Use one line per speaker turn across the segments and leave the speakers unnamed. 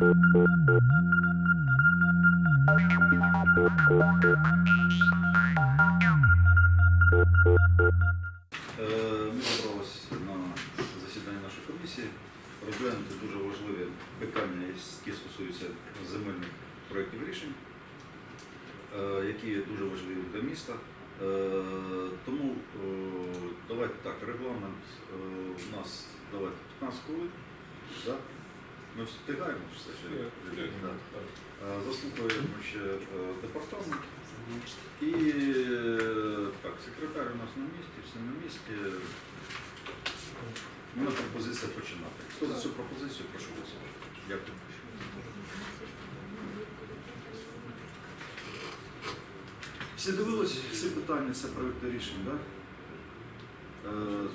Ми зібралися на засідання нашої комісії розглянути дуже важливі питання, які стосуються земельних проєктів рішень, е, які дуже важливі для міста. Е, Тому е, давайте так, регламент у нас давайте 15 хвилин. Да? Ми встигаємо все ще. Е, Заслухаємо ще е, департамент. І е, так, секретар у нас на місці, всі на місці. У мене пропозиція починати. Хто за цю пропозицію, прошу голосувати. Дякую. Всі дивились, всі питання, це проєкти рішень, так? Е,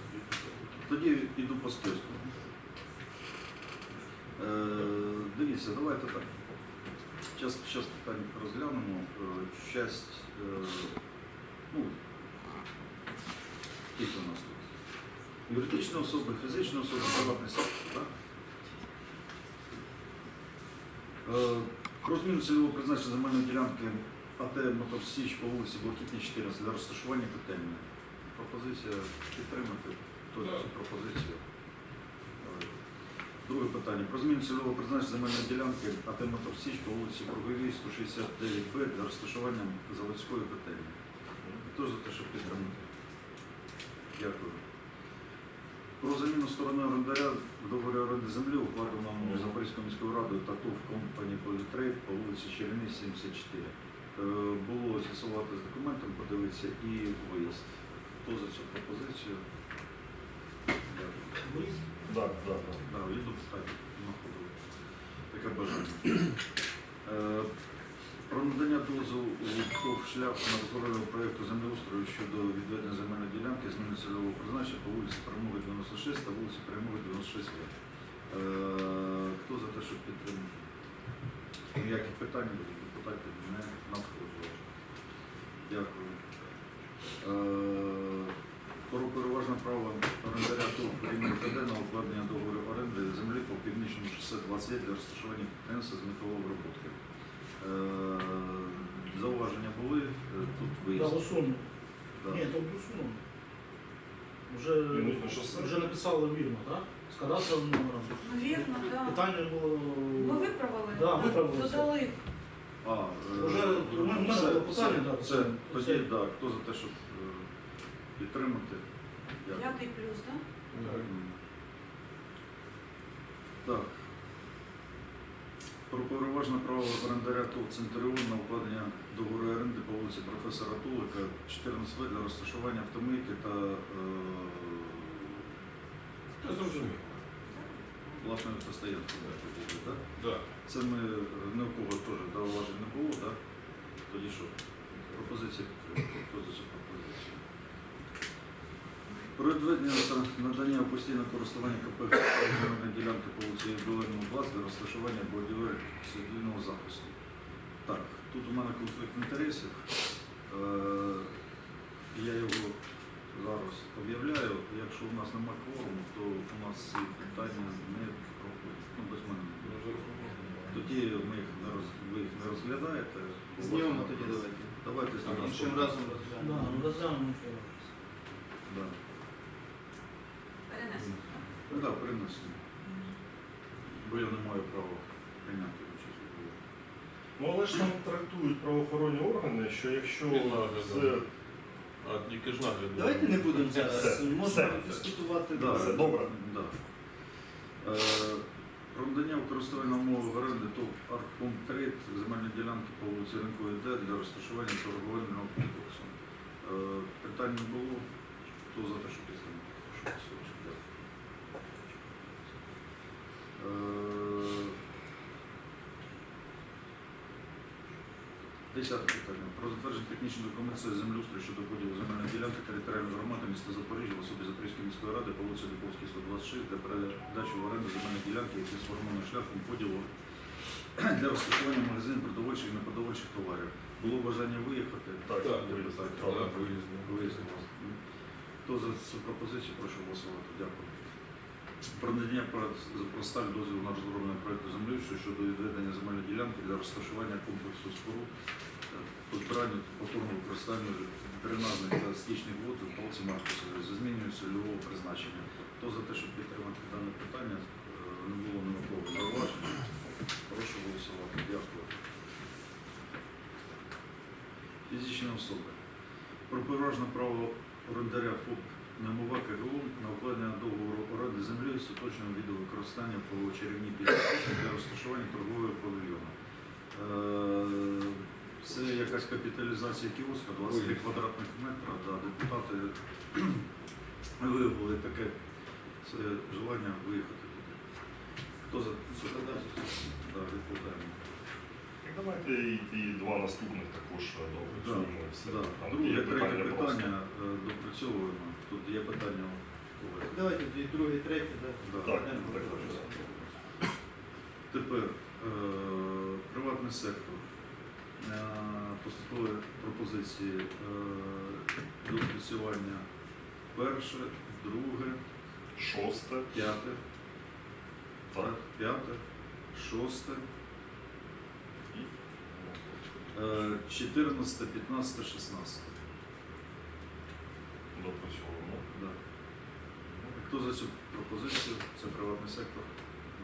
тоді йду по списку. Е, дивіться, давайте так. Зараз, питання розглянемо. Е, Часть, е, ну, скільки у нас тут? Юридичні особи, фізичні особи, приватний сектор, так? Е, Про зміну цільового призначення земельної ділянки АТ Моторсіч по вулиці Блакитній 14 для розташування котельні. Пропозиція підтримати. Цю пропозицію? Друге питання. Про зміну цільового призначення земельної ділянки АТ Моторсіч по вулиці Круговій 169Б для розташування заводської котельні. Хто за те, щоб підтримати? Дякую. Про заміну сторони орендаря в договорі оренди землі, укладеному Запорізькою міською радою та ТОВ компанії Політрейд по вулиці Черені, 74. Е, Було з'ясувати з документом, подивитися і виїзд. Хто за цю пропозицію? Дякую.
Так, так, так.
Да, є на ходу. Таке бажання. Е, Про надання дозволу ТОВ шлях на розробленого проєкту землеустрою щодо відведення земельної ділянки зміни цільового призначення по вулиці Перемоги 96 та вулиці Перемоги 96 Е, Хто за те, щоб підтримати? Ніякі питання будуть депутатів не надходжували. Дякую. Е, Про переважне право рівня ТД на укладення договору оренди землі по північному шосе 29 для розташування підприємства з металообробки. Е, Зауваження були, е, тут
Да,
виїзд.
усунув.
Да.
Ні, то усунув. Вже,
Мінусне шосе?
вже написали вірно, так? З кадастровим номером.
Ну, Вірно, так.
Питання було.
Ми виправили,
Да, виправили це.
додали.
А, е,
Уже у мене було питання, да,
Це,
це-
тоді,
це-
да, хто за те, щоб е, підтримати? Дякую.
П'ятий плюс, так?
Так. Про переважне право орендаря ТОВ Центріон на укладення договору оренди по вулиці професора Тулика 14 В для розташування автомийки та е,
Я зрозумів.
власної автостоянки. Так?
Да.
Це ми е, ні у кого теж зауважень не було, так? Тоді що? Пропозиція підтримки. Хто за цю пропозицію? Про відведення та надання у постійне користування КП земельної ділянки по вулиці Білиному 20 для розташування будівель цивільного захисту. Так, тут у мене конфлікт інтересів. Е, Я його зараз об'являю. Якщо у нас немає кворуму, то у нас ці питання не проходять. Ну, без мене. Тоді ми їх не роз... ви їх не розглядаєте.
Знімемо тоді давайте.
Давайте знімемо.
іншим разом
Да,
розглянемо.
ну, розглянемо.
Да.
Перенесли.
Ну так. Бо я не маю права прийняти участь у цьому.
Ну але ж там трактують правоохоронні органи, що якщо з
А тільки ж нагляд.
Давайте не будемо зараз.
Все,
Можна
все.
дискутувати.
Да,
Все добре.
Да. Е, Про надання в користування умови оренди ТОВ Аркпункт 3 земельної ділянки по вулиці Ринкової Д для розташування торговельного комплексу. Е, Питань не було. Хто за те, що підтримати? Прошу голосувати. Дякую. Е, Десяте питання. Про затвердження технічної документації землеустрою щодо поділу земельної ділянки територіальної громади міста Запоріжжя в особі Запорізької міської ради по вулиці Дуковській, 126 для передачі в оренду земельної ділянки, які сформовані шляхом поділу для розташування магазинів продовольчих і непродовольчих товарів. Було бажання виїхати.
Так,
Так,
виїзд.
Хто за цю пропозицію, прошу голосувати. Дякую. Про надання про, сталь дозволу на розроблення проєкту землі щодо відведення земельної ділянки для розташування комплексу споруд е, по та повторному дренажних та стічних вод у Палці Маркусової за зміною цільового призначення. Хто за те, щоб підтримати дане питання, е, не було наукового зауваження. Прошу голосувати. Дякую. Фізичні особи. Про переважне право орендаря ФОП Намова КГУ на укладення договору оренди землі з оточенням віду використання по чарівній підписі для розташування торгового павільйону. Е, Це якась капіталізація кіоска, 23 квадратних метра. Да, депутати виявили таке це желання виїхати туди. Хто за це? Да, відкладаємо.
Так давайте і, і два наступних також е, все.
Да.
Там
Друге,
є
третє
питання просто.
питання е, допрацьовуємо. Тут є питання у.
Давайте дві, друге, третє, да.
Да.
Так, так, так.
Тепер е, приватний сектор. Е, Поступили пропозиції е, до опрацювання перше, друге,
Шосте.
п'яте,
Так.
п'яте, шосте, 14, 15, 16.
Допрацьовуємо.
Да. Хто за цю пропозицію? Це приватний сектор.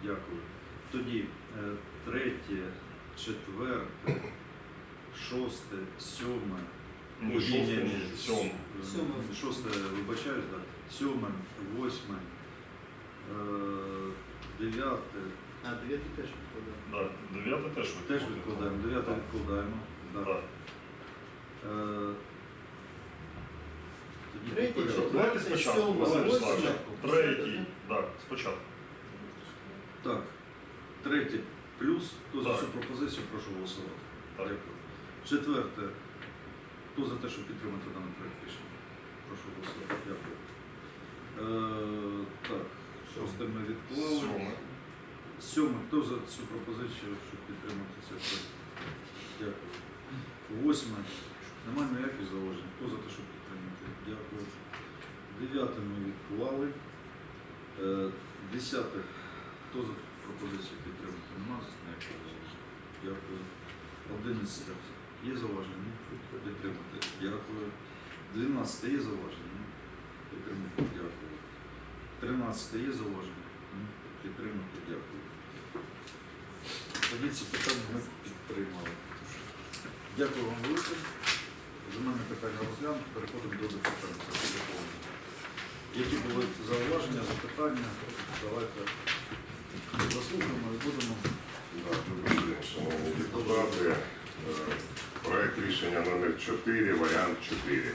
Дякую. Тоді е, третє, четверте, шосте, сьоме. С-
сьоме.
Сьоме.
Шосте, вибачаюсь, да. Сьоме, восьме, е, дев'яте.
А, дев'ятий теж відкладаємо.
Да, дев'яте теж
Теж відкладаємо. Дев'яте відкладаємо. Да.
Так.
Е, тоді
Третє,
по порядку.
четверте,
Давайте спочатку,
сьоме,
Василь
восьме.
Вячеславович. Третій. Так, спочатку.
Так, третє плюс. Хто за
Так.
цю пропозицію, прошу голосувати.
Так.
Дякую. Четверте. Хто за те, щоб підтримати даний проект рішення? Прошу голосувати. Дякую. Е, так, шосте ми відклали.
Сьоме.
Сьоме. Хто за цю пропозицію, щоб підтримати цей проект? Дякую. Восьме. Немає ніяких зауважень. Хто за те, щоб підтримати? Дякую. Дев'яте ми відклали. Е, Десяте. Хто за пропозицію підтримати? Нема ніяких зауважень. Дякую. Одинадцяте. Є зауваження? Підтримати. Дякую. Дванадцяте є зауваження? Підтримати. Дякую. Тринадцяте є зауваження? Підтримати. Дякую. Тоді ці питання ми підтримали. Дякую вам велике. За мене питання розглянуто. Переходимо до департаменту. Які були зауваження, запитання, давайте заслухаємо і будемо.
Так. Е, Проект рішення номер 4, варіант 4.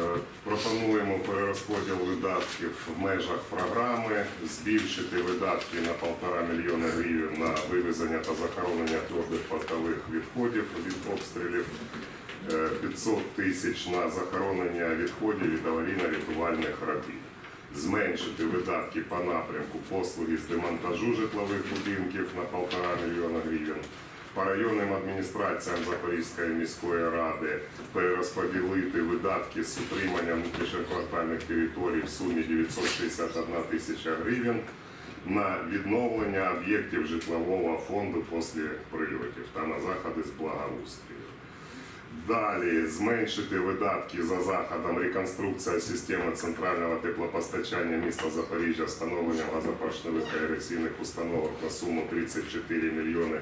Е, Пропонуємо перерозподіл видатків в межах програми, збільшити видатки на 1,5 мільйона гривень на вивезення та захоронення твердих портових відходів від обстрілів, е, 500 тисяч на захоронення відходів від аварійно-рятувальних робіт зменшити видатки по напрямку послуги з демонтажу житлових будинків на 1,5 мільйона гривень. По районним адміністраціям Запорізької міської ради перерозподілити видатки з утримання внутрішньоквартальних територій в сумі 961 тисяча гривень на відновлення об'єктів житлового фонду після прильотів та на заходи з благоустрою. Далі зменшити видатки за заходом реконструкція системи центрального теплопостачання міста Запоріжжя, встановлення газопоршневих та установок на суму 34 мільйони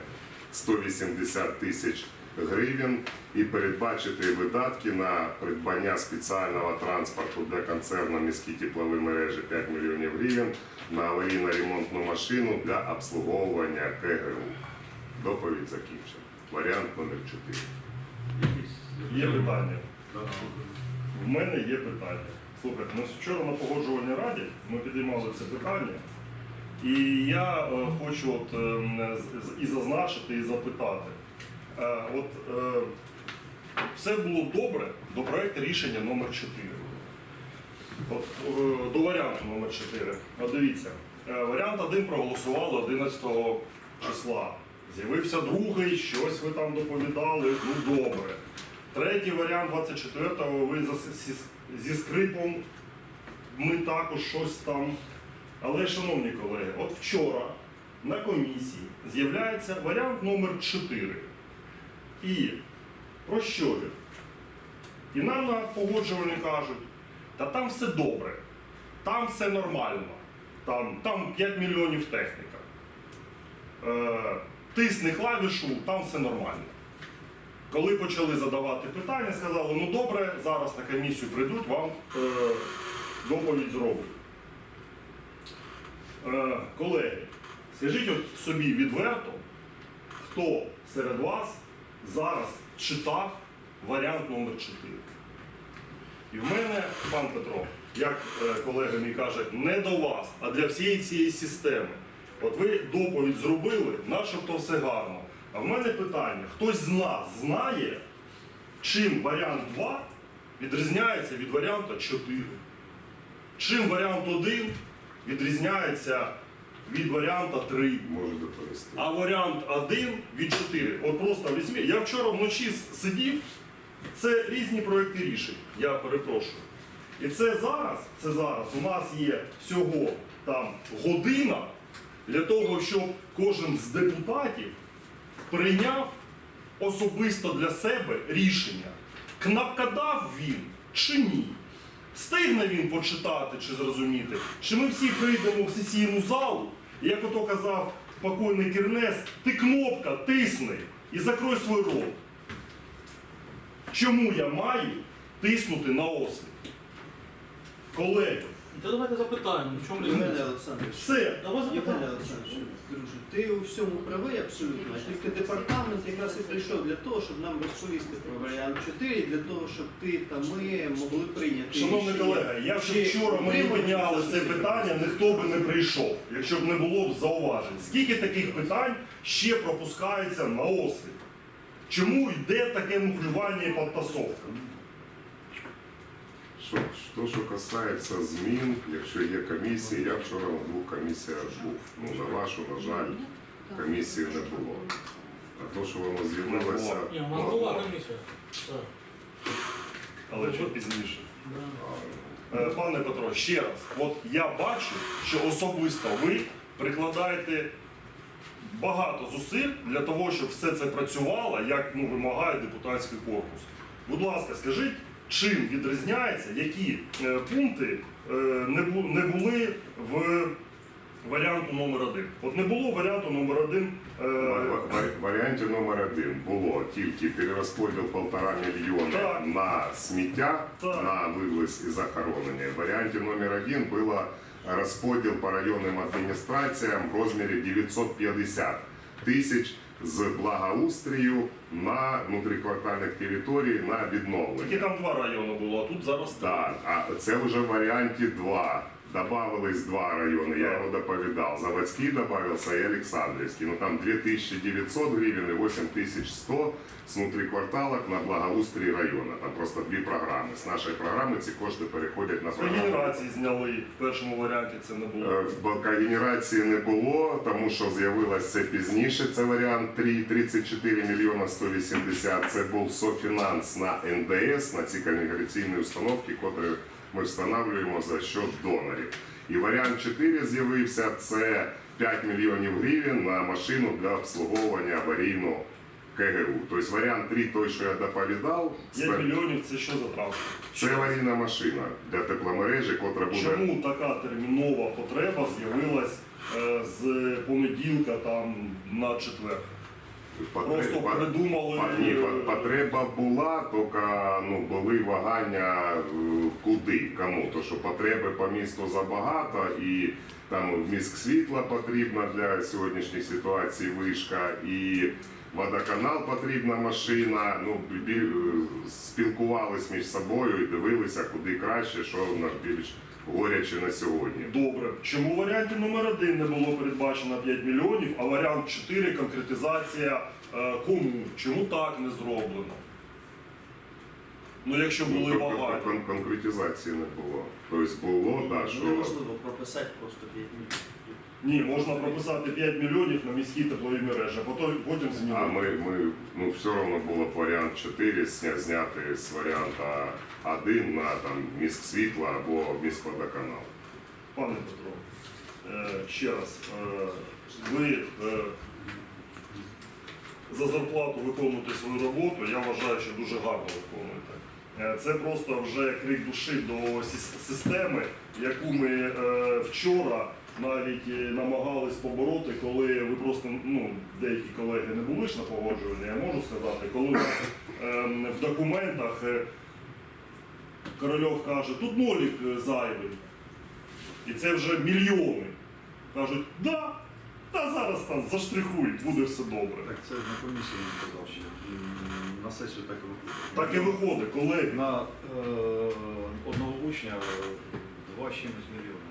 180 тисяч гривень і передбачити видатки на придбання спеціального транспорту для концерну міські теплові мережі 5 мільйонів гривень на аварійно-ремонтну машину для обслуговування КГУ. Доповідь закінчена. Варіант номер 4.
Є питання. В мене є питання. Слухайте, ну вчора на погоджувальній раді ми підіймали це питання, і я е, хочу от, е, з- і зазначити, і запитати. Е, от е, все було добре до проекту рішення номер 4. От, до варіанту номер 4. От дивіться, варіант 1 проголосували 11 числа. З'явився другий, щось ви там доповідали, ну добре. Третій варіант 24-го ви зі скрипом, ми також щось там. Але, шановні колеги, от вчора на комісії з'являється варіант номер 4. І про що він? І нам на погоджувальні кажуть, та там все добре, там все нормально, там, там 5 мільйонів техніка. Е, тисни клавішу, там все нормально. Коли почали задавати питання, сказали, ну добре, зараз на комісію прийдуть, вам е, доповідь зроблять. Е, колеги, скажіть от собі відверто, хто серед вас зараз читав варіант номер 4? І в мене, пан Петро, як е, колега мій каже, не до вас, а для всієї цієї системи. От ви доповідь зробили, начебто все гарно. А в мене питання: хтось з нас знає, чим варіант 2 відрізняється від варіанта 4? Чим варіант 1 відрізняється від варіанта 3?
Можу доповісти.
А варіант 1 від 4. От просто візьміть. Я вчора вночі сидів, це різні проекти рішень, я перепрошую. І це зараз, це зараз у нас є всього там година для того, щоб кожен з депутатів прийняв особисто для себе рішення. Кнопкодав він чи ні? Встигне він почитати чи зрозуміти? Чи ми всі прийдемо в сесійну залу, і як ото казав покойний Кірнес, ти кнопка, тисни і закрой свій рот. Чому я маю тиснути на осліп? Колеги,
Та давайте запитаємо, в чому
Євгеній
різниця?
Олександрович.
все.
Давай
Євгеній
запитаємо.
Олександрович, друже, ти у всьому правий абсолютно. Тільки департамент якраз і прийшов для того, щоб нам розповісти про варіант 4, для того, щоб ти та ми могли прийняти.
Шановний
рішення.
колега, якщо
Чи
вчора ми не підняли це питання, ніхто би не прийшов, якщо б не було б зауважень. Скільки таких питань ще пропускається на осліп? Чому йде таке мухлювання і підтасовка?
Що, що, що касається змін, якщо є комісії, я вчора на двох комісіях був. Ну, на вашу, на жаль, комісії не було. А то, що воно з'явилося,
Ні, у нас
ну,
була комісія. Так.
Але чуть пізніше. Е, Пане Петро, ще раз, от я бачу, що особисто ви прикладаєте багато зусиль для того, щоб все це працювало, як ну, вимагає депутатський корпус. Будь ласка, скажіть, чим відрізняється, які е, пункти е, не, були в варіанту номер один? От не було варіанту номер один. е,
В варіанті номер один було тільки перерозподіл полтора мільйона
Так.
на сміття,
Так.
на вивез і захоронення. В варіанті номер один було розподіл по районним адміністраціям в розмірі 950 тисяч з благоустрію на внутріквартальних територій на відновлення.
Тільки там два райони було, а тут зараз три.
Так, а це вже в варіанті 2. Добавились два райони, я його доповідав. Заводський добавился и Александровский. Ну там 2900 гривен и 8100 з внутрикварталок на благоустрій району. Там просто дві програми. З нашої програми ці кошти переходять на програму.
генерації зняли, в першому варіанті це не було.
Е, Бо не було, тому що з'явилось це пізніше. Це варіант 3, 34 мільйона 180. Це був софінанс на НДС, на ці комунікаційні установки, котрі ми встановлюємо за счет донорів. І варіант 4 з'явився це 5 мільйонів гривень на машину для обслуговування аварійного КГУ. Тобто варіант 3, той, що я доповідав,
5 мільйонів це що за транспорт?
це аварійна машина для тепломережі, котра буде.
Чому така термінова потреба з'явилась е, з понеділка там на четвер? Просто
Потреба-
придумали.
Ні, потреба була, тільки ну, були вагання е, куди, кому. То що потреби по місту забагато і там міськ світла потрібна для сьогоднішньої ситуації вишка, і водоканал потрібна машина. Ну, е, спілкувались між собою і дивилися, куди краще, що в нас більш горяче на сьогодні.
Добре. Чому в варіанті номер 1 не було передбачено 5 мільйонів, а варіант 4 конкретизація е, кому? Чому так не зроблено? Ну, якщо
Ну,
були
кон- кон-
вагання.
кон- Конкретизації не було. Тобто було, так, що.
Неможливо прописати просто 5 мільйонів.
Ні, можна прописати 5 мільйонів на міські теплові мережі, а потім, потім
А
змінити.
ми, ми ну, все одно було б варіант 4 зня- зняти з варіанта 1 на там, міськ світла або міськводоканал.
Пане Петро, е, ще раз, е, ви е, за зарплату виконуєте свою роботу, я вважаю, що дуже гарно виконуєте. Е, Це просто вже крик душі до сіс- системи, яку ми е, вчора навіть е, намагались побороти, коли ви просто ну, деякі колеги не були ж на погоджуванні, я можу сказати, коли ем, в документах е, Корольов каже, тут нолік е, зайвий. І це вже мільйони. Кажуть, да, та зараз там заштрихують, буде все добре.
Так це на комісії він казав ще. На сесію так і виходить.
Так і виходить, колеги.
На е, одного учня два чимось мільйони.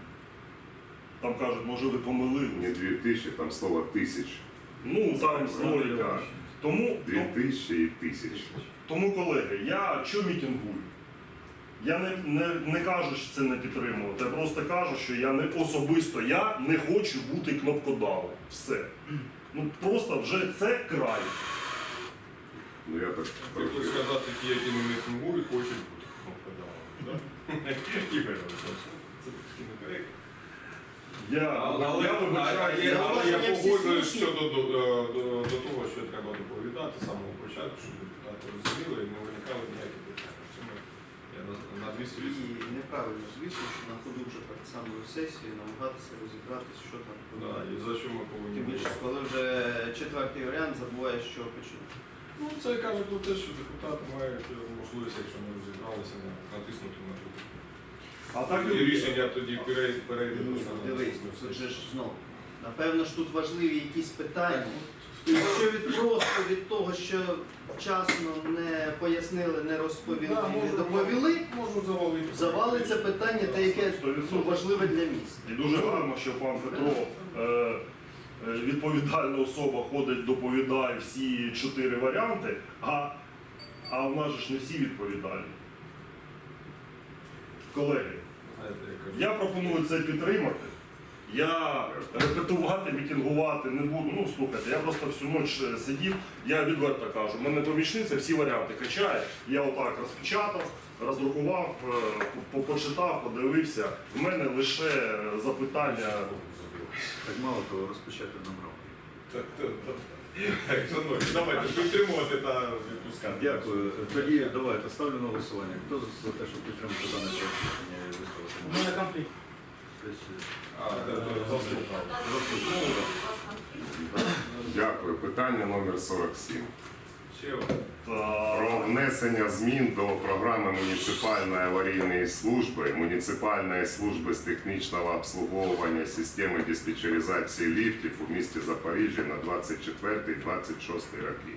Там кажуть, може ви помилились.
Не 2000, там слово тисяч.
Ну, там ноліка. Тому, ну,
2000 і тисяч.
тому, колеги, я що мітингую? Я не, не, не кажу, що це не підтримувати. Я просто кажу, що я не особисто я не хочу бути кнопкодавом. Все. Ну просто вже це край.
Ну я так
Хотів
трохи.
сказати, ті, які не мітингують, хочуть бути кнопкодавами. Ігор, це таки некоректно.
Я,
Але, але,
я вибачаю, я-
але я
всі
погоджуюсь щодо до, до, до, до того, що треба доповідати з самого початку, щоб депутати розуміли і не виникали ніякі питання. В цьому я на, на 200
І неправильно, звісно, що на ходу вже перед самою сесією намагатися розібратися, що там
Да, і за що ми повинні
Тим більше,
бути.
коли вже четвертий варіант забуваєш, що почнути.
Ну, це каже про те, що депутати мають е, можливість, якщо не розібралися, на- натиснути на ту.
А так
І рішення тоді перейде перейде
Ні,
просто на
Дивись,
наступну
тут ж знову. Напевно ж тут важливі якісь питання. І Якщо від просто від того, що вчасно не пояснили, не розповіли,
Да,
не доповіли,
Можна завалити.
завалиться питання, те, яке ну, важливе для міста.
І дуже гарно, що пан Петро, е, е, відповідальна особа, ходить, доповідає всі чотири варіанти, а, а в нас же ж не всі відповідальні. Колеги, я пропоную це підтримати. Я репетувати, мітингувати не буду. Ну, слухайте, я просто всю ніч е, сидів, я відверто кажу, в мене помічниця всі варіанти качає. Я отак розпечатав, роздрукував, е, почитав, подивився. В мене лише е, запитання.
Так мало того, розпочати набрав.
Так, шановні, давайте підтримувати та відпускати.
Дякую. Тоді давайте ставлю на голосування. Хто за те, щоб підтримати дане рішення і
У мене конфлікт.
А, да, да.
Дякую. Питання номер 47. Про внесення змін до програми муніципальної аварійної служби, муніципальної служби з технічного обслуговування системи диспетчеризації ліфтів у місті Запоріжжя на 24-26 роки.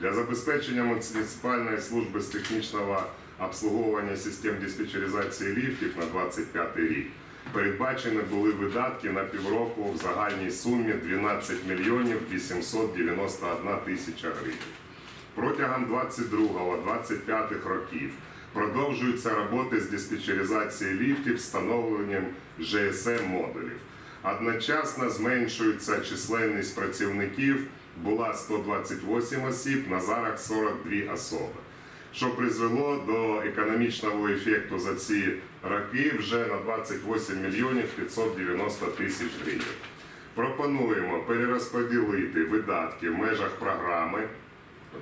Для забезпечення муніципальної служби з технічного обслуговування систем диспетчеризації ліфтів на 25 рік передбачені були видатки на півроку в загальній сумі 12 мільйонів 891 тисяча гривень. Протягом 22-25 років продовжуються роботи з диспетчеризації ліфтів встановленням GSM-модулів. Одночасно зменшується численність працівників, була 128 осіб, на зараз 42 особи, що призвело до економічного ефекту за ці роки вже на 28 мільйонів 590 тисяч гривень. Пропонуємо перерозподілити видатки в межах програми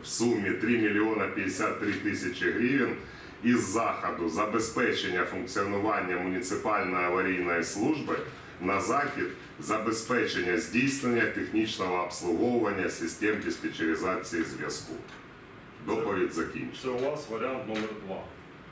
в сумі 3 мільйона 53 тисячі гривень із заходу забезпечення функціонування муніципальної аварійної служби на захід забезпечення здійснення технічного обслуговування систем диспетчеризації зв'язку. Доповідь закінчена.
це у вас варіант номер два.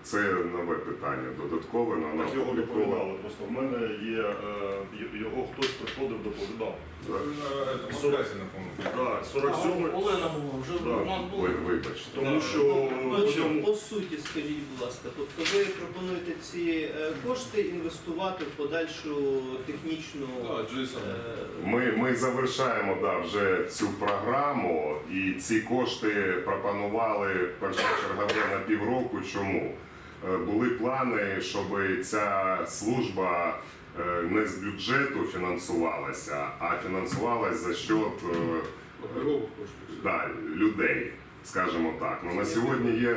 Це нове питання додаткове, але
Так його доповідали. Просто в мене є е, його хтось приходив, доповідав.
Ви на е, цьому скайсі, напевно.
Так, 47
Олена була, вже
Да.
було.
Вибачте.
Тому що
Ну,
в
що, по суті, скажіть, будь ласка, тобто ви пропонуєте ці е, кошти інвестувати в подальшу технічну.
Так, Джейсон.
е,
Ми, ми завершаємо да, вже цю програму, і ці кошти пропонували першочергове на півроку. Чому? Е, Були плани, щоб ця служба е, не з бюджету фінансувалася, а фінансувалася за счет е, да, людей. скажімо так. Ну, на сьогодні є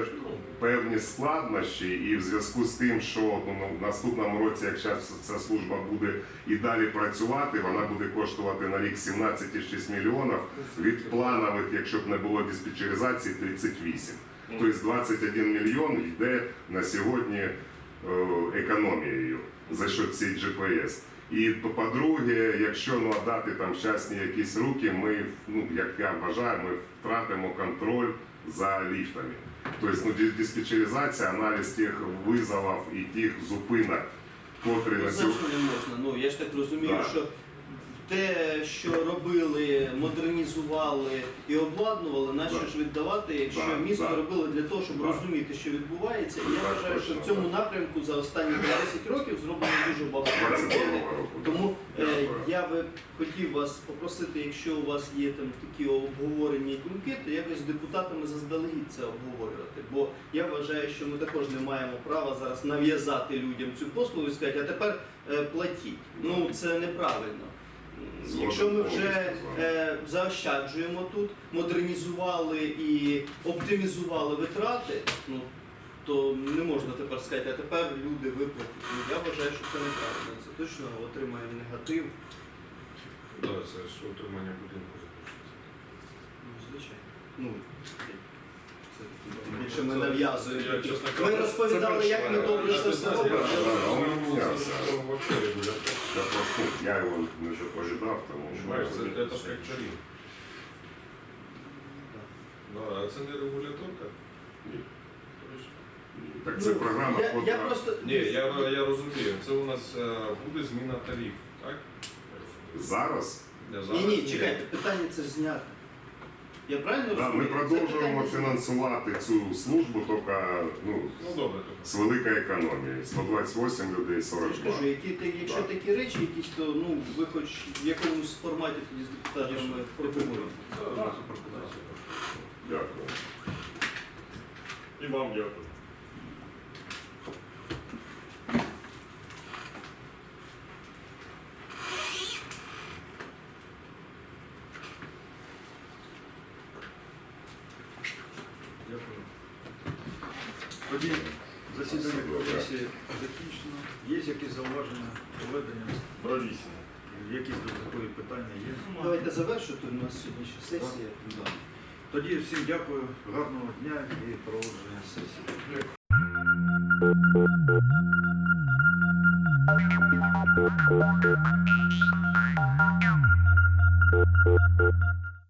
певні складнощі, і в зв'язку з тим, що ну, в наступному році, якщо ця служба буде і далі працювати, вона буде коштувати на рік 17,6 мільйонів. Від планових, якщо б не було диспетчеризації, 38. Тобто 21 мільйон йде на сьогодні е, економією за що ці GPS. І по- по-друге, якщо ну, дати там щасні якісь руки, ми, ну як я вважаю, ми втратимо контроль за ліфтами. Тобто ну, диспетчеризація, аналіз тих визовів і тих зупинок, котрі на сьогодні.
Ну я ж так розумію,
Да.
що те, що робили, модернізували і обладнували, на що
Да.
ж віддавати, якщо
Да,
місто
да.
робили для того, щоб
Да.
розуміти, що відбувається. І я
Так,
вважаю, що
точно,
в цьому напрямку за останні 10 років зроблено дуже багато
22
роботи. Тому е, я би хотів вас попросити, якщо у вас є там такі обговорення і думки, то якось з депутатами заздалегідь це обговорювати. Бо я вважаю, що ми також не маємо права зараз нав'язати людям цю послугу і сказати, а тепер е, платіть. Ну це неправильно. Якщо ми вже е, заощаджуємо тут, модернізували і оптимізували витрати, ну то не можна тепер сказати, а тепер люди виплатять. Ну, я вважаю, що це неправильно. Це точно отримає негатив.
Да, це ж утримання будинку запишеться.
Ну, звичайно. Ну, більше ми нав'язуємо. Ми розповідали, як ми добре це все
регулятор.
Я його не ожидав, тому що
Понимаешь, это ж как чарів. Да, а це не регуляторка?
Ні. Так це
Ну,
програма,
я, я просто
Ні, я, я розумію. Це у нас е, буде зміна тарифу, так?
зараз.
Я
ні,
зараз-
ні, чекайте, питання це ж знято. Я правильно
Да, ми
розумію? Це
продовжуємо
питання
фінансувати цю службу, тільки ну,
Ну добре,
з великою економією. 128 людей,
Я ж
42.
кажу, які, якщо
Да.
такі речі, якісь, то ну ви хоч в якомусь форматі тоді з депутатами.
Да, це пропозиція.
Дякую.
І вам.
Дякую. Тоді засідання комісії закінчено. Є якісь зауваження, проведення,
Бравісімо.
якісь додаткові питання є?
Давайте завершити, у нас сьогодні ще сесія.
Да. Тоді всім дякую, гарного дня і проводження сесії.
Thank